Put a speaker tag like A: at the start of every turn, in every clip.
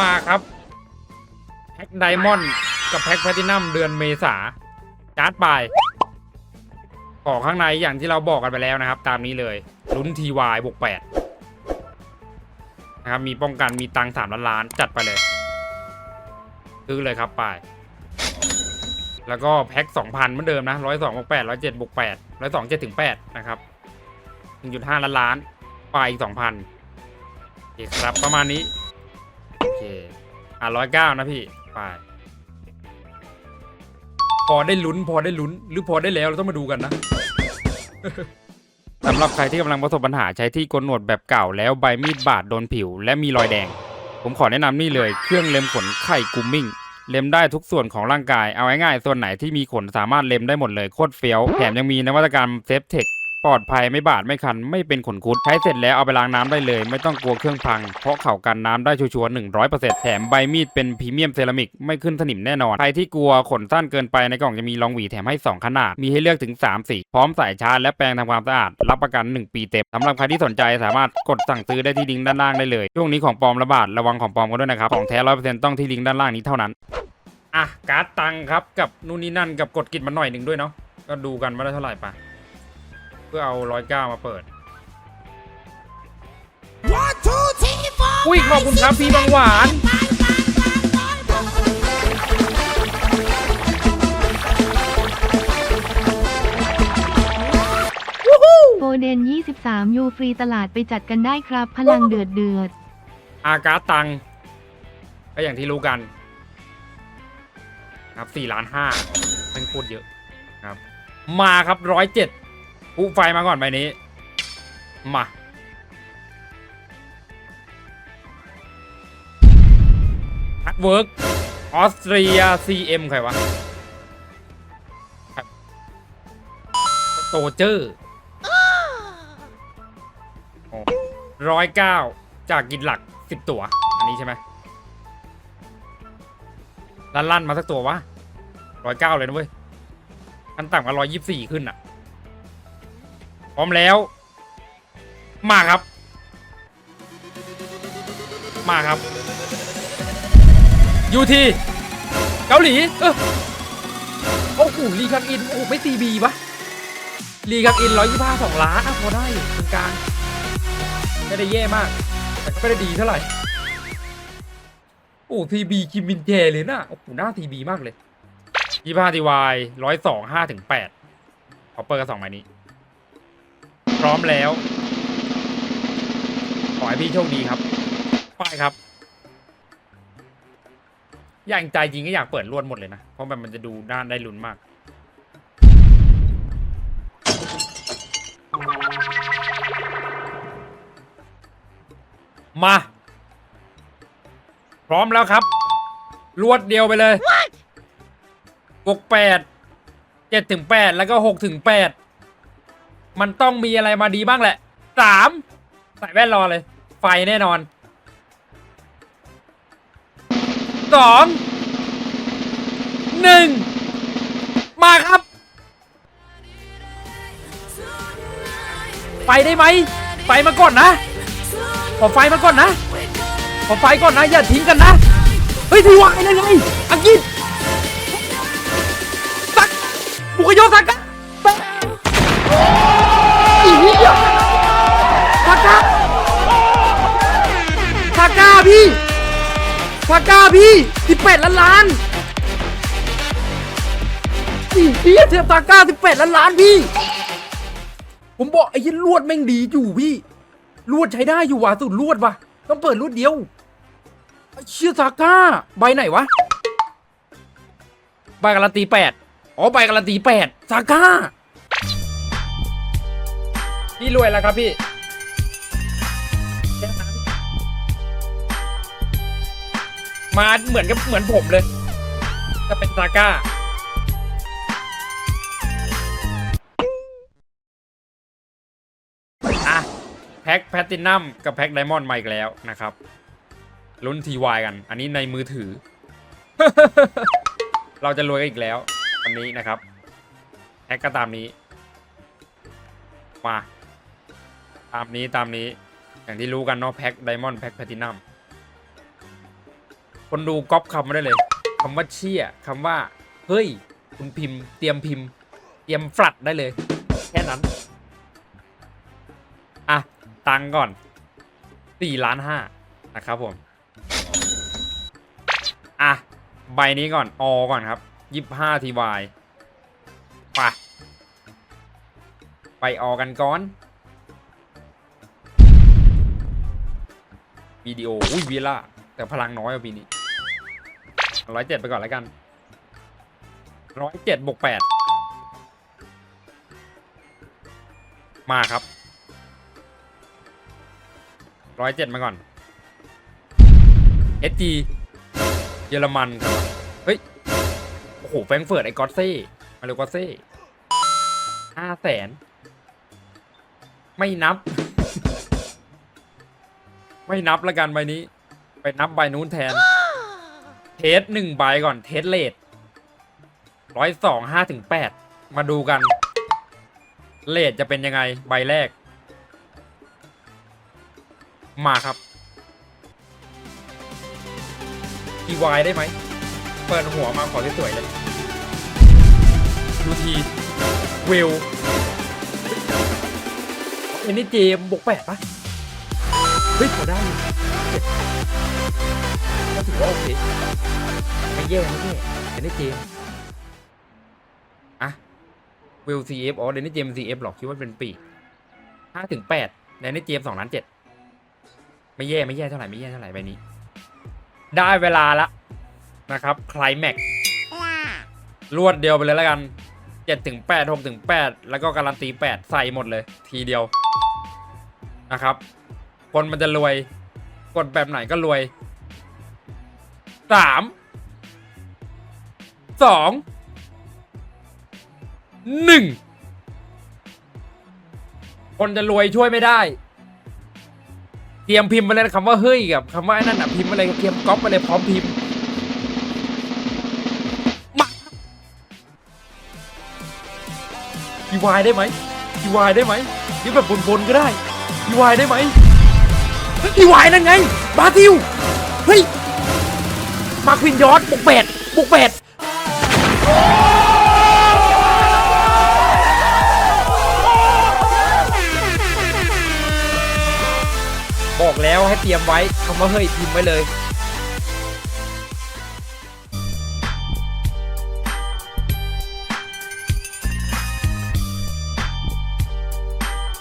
A: มาครับแพ็คไดมอนด์กับแพ็คแพลตินัมเดือนเมษาการ์ดปลายของข้างในอย่างที่เราบอกกันไปแล้วนะครับ ตามนี้เลยลุ้นทีวายบวกแปดนะครับมีป้องกันมีตังสามล้านล้านจัดไปเลยซื้อเลยครับปลายแล้วก็แพ็คสองพันเหมือนเดิมนะร้อยสองบวกแปดร้อยเจ็ดบวกแปดร้อยสองเจ็ดถึงแปดนะครับหนึ่งจุดห้าล้านล้านปลายอีกสองพันโอเคครับประมาณนี้ โอเค อะร้อยเก้านะพี่ ไป พอได้ลุ้น พอได้ลุ้น หรือพอได้แล้วเราต้องมาดูกันนะ สำหรับใครที่กำลังประสบปัญหาใช้ที่โกนหนวดแบบเก่าแล้วใบมีดบาดโดนผิว และมีรอยแดง ผมขอแนะนำนี่เลยเครื่องเล็มขนไข่กุมมิ่ง เล็มได้ทุกส่วนของร่างกาย เอาง่ายๆส่วนไหนที่มีขนสามารถเล็มได้หมดเลยโคตรเฟี้ยว แถมยังมีนวัตกรรมเซฟเทค ปลอดภัยไม่บาดไม่คันไม่เป็นขนคุด ใช้เสร็จแล้วเอาไปล้างน้ำได้เลย ไม่ต้องกลัวเครื่องพัง เพราะเขากันน้ำได้ชัวร์หนึ่งร้อยเปอร์เซ็นต์แถมใบมีดเป็นพรีเมียมเซรามิกไม่ขึ้นสนิมแน่นอน ใครที่กลัวขนสั้นเกินไปในกล่องจะมีรองหวีแถมให้ 2 ขนาด มีให้เลือกถึง 3 สี พร้อมสายชาร์จและแปรงทำความสะอาด รับประกัน 1 ปีเต็มสำหรับใครที่สนใจสามารถกดสั่งซื้อได้ที่ลิงก์ด้านล่างได้เลย ช่วงนี้ของปลอมระบาดระวังของปลอมกันด้วยนะครับของแท้ร้อยเปอร์เซ็นต์ต้องที่ลิงก์ด้านล่างนี้เท่านั้นอะการ์ดตังครับกับนู่นนี่นั่นกับกดกิจมาหน่อยหนึ่งด้วยเนาะก็ดูกันว่าได้เท่าไหร่ปะ พื่อเอาร้อยเก้ามาเปิด
B: One, two, three, four.
A: อุ้ยขอบคุณครับพี่บางหวาน
C: โฟเดน 23 ยูฟรีตลาดไปจัดกันได้ครับ พลังเดือดเดือด
A: อาการ์ดตังค์ก็อย่างที่รู้กัน ครับสี่ล้านห้าเป็นโคตรเยอะครับ มาครับร้อยเจ็ด ปุ๊ไฟมาก่อนใบนี้ มา ฮัดเวิร์กออสเตรีย CM ใครวะ โตเจอร์ร้อยเก้าจากกินหลักสิบตัว อันนี้ใช่ไหมลั่นลั่นมาสักตัววะร้อยเก้าเลยนะเว้ยขั้นต่ำก็ร้อยยี่สี่ขึ้นอะ พร้อมแล้ว มาครับ มาครับยูทีเกาหลีเออโอ้โหลีคังอิน โอ้ไม่ตีบีปะลีคังอินร้อยยี่ห้าสองล้านอะพอได้อยู่ตรงกลางไม่ได้แย่มาก แต่ก็ไม่ได้ดีเท่าไหร่ โอ้ทีบีคิมมินเจเลยนะโอ้โหหน้าทีบีมากเลยยี่ห้าทีวายร้อยสองห้าถึงแปดขอเปิดกันสองใบนี้ พร้อมแล้ว ขอให้พี่โชคดีครับไปครับอย่างใจจริงก็อยากเปิดรวดหมดเลยนะ เพราะมันมันจะดูด้านได้ลุ้นมาก มา พร้อมแล้วครับรวดเดียวไปเลยบวกแปดเจ็ดถึงแปดแล้วก็หกถึงแปด มันต้องมีอะไรมาดีบ้างแหละสามใส่แว่นรอเลย ไฟแน่นอนสองหนึ่งมาครับไฟได้ไหมไฟมาก่อนนะ ขอไฟมาก่อนนะ ขอไฟก่อนนะ อย่าทิ้งกันนะ เฮ้ยทีวายเลยไงอังกฤษสักบุกโยสักกะ พี่ซาก้าพี่สิบแปดล้านล้านอีเหี้ยเทียบซาก้าสิบแปดล้านล้านพี่ ผมบอกไอ้ยี่ลวดแม่งดีอยู่พี่ลวดใช้ได้อยู่ว่ะสุดลวดว่ะต้องเปิดลวดเดียวไอ้เชี่ยซาก้าใบไหนวะใบการันตีแปดอ๋อใบการันตีแปดซาก้าพี่รวยแล้วครับพี่ มาเหมือนกับเหมือนผมเลย จะเป็นซาก้า อะ แพ็คแพตตินัมกับแพ็คไดมอนด์มาอีกแล้วนะครับลุ้นทีวายกัน อันนี้ในมือถือ เราจะรวยกันอีกแล้ว วันนี้นะครับแพ็คก็ตามนี้ มา ตามนี้ตามนี้ อย่างที่รู้กันเนาะแพ็คไดมอนด์แพ็คแพตตินัม คนดูก๊อปคำมาได้เลยคำว่าเชี่ยคำว่า เฮ้ย คุณพิมพ์ เตรียมพิมพ์ เตรียมฟลัดได้เลย แค่นั้น อะ ตังก่อนสี่ล้านห้านะครับผม อะ ใบนี้ก่อน ออก่อนครับยี่ห้าทีวายไปไปอกันก่อนวิดีโอ อุ้ยวีล่าแต่พลังน้อยกว่าปีนี้ ร้อยเจ็ดไปก่อนแล้วกันร้อยเจ็ดบวกแปดมาครับร้อยเจ็ดมาก่อน SG เยอรมันครับเฮ้ยโอ้โหแฟรงเฟิร์ตไอ้กอตเซ่มาเร็วกอตเซ่ห้าแสนไม่นับ ไม่นับแล้วกันใบนี้ ไปนับใบนู้นแทน เทสหนึ่งใบก่อนเทสเลทร้อยสองห้าถึงแปดมาดูกัน เลทจะเป็นยังไงใบแรก มาครับทีวายได้ไหม เปิดหัวมาขอสวยๆเลย ดูทีเวลเอ็นนี่เจมบวกแปดปะเฮ้ยพอได้อยู่ก็ ถือว่าโอเคไม่แย่ไม่แย่เอ็นนี่เจมอะเวลซีเอฟอ๋อเดนนี่เจมซีเอฟหรอกคิดว่าเป็นปีห้าถึงแปดเดนนี่เจมสองล้านเจ็ดไม่แย่ไม่แย่เท่าไหร่ไม่แย่เท่าไหร่ใบนี้ ได้เวลาละนะครับคลายแม็กรวดเดียวไปเลยแล้วกันเจ็ดถึงแปดหกถึงแปดแล้วก็การันตีแปดใส่หมดเลย ทีเดียวนะครับ คนมันจะรวย กดแบบไหนก็รวย สามสองหนึ่งคนจะรวยช่วยไม่ได้ เตรียมพิมพ์มาเลยคำว่าเฮ้ยกับคำว่าไอ้นั่นอะพิมพ์มาเลยเตรียมก๊อปมาเลยพร้อมพิมพ์มาพีวายได้ไหมพีวายได้ไหมนี่แบบบนๆก็ได้พีวายได้ไหมพีวายนั่นไง บาซิล เฮ้ย มาควินยอดบุกแปดบุกแปดบอกแล้วให้เตรียมไว้คำว่าเฮ้ยพิมพ์ไว้เลย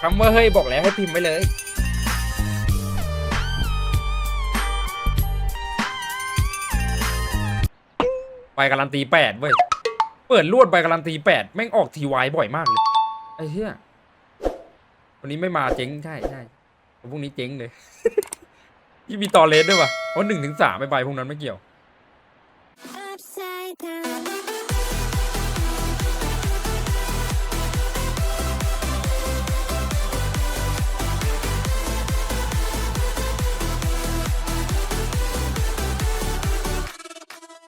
A: คำว่าเฮ้ยบอกแล้วให้พิมพ์ไว้เลย การันตีแปดเว้ย เปิดลวดใบการันตีแปดแม่งออกทีวายบ่อยมากเลย ไอ้เหี้ย วันนี้ไม่มาเจ๊งใช่ใช่วันพรุ่งนี้เจ๊งเลยยี่มีต่อเลสด้วยวะเพราะหนึ่งถึงสามใบพวกนั้นไม่เกี่ยว
B: Upside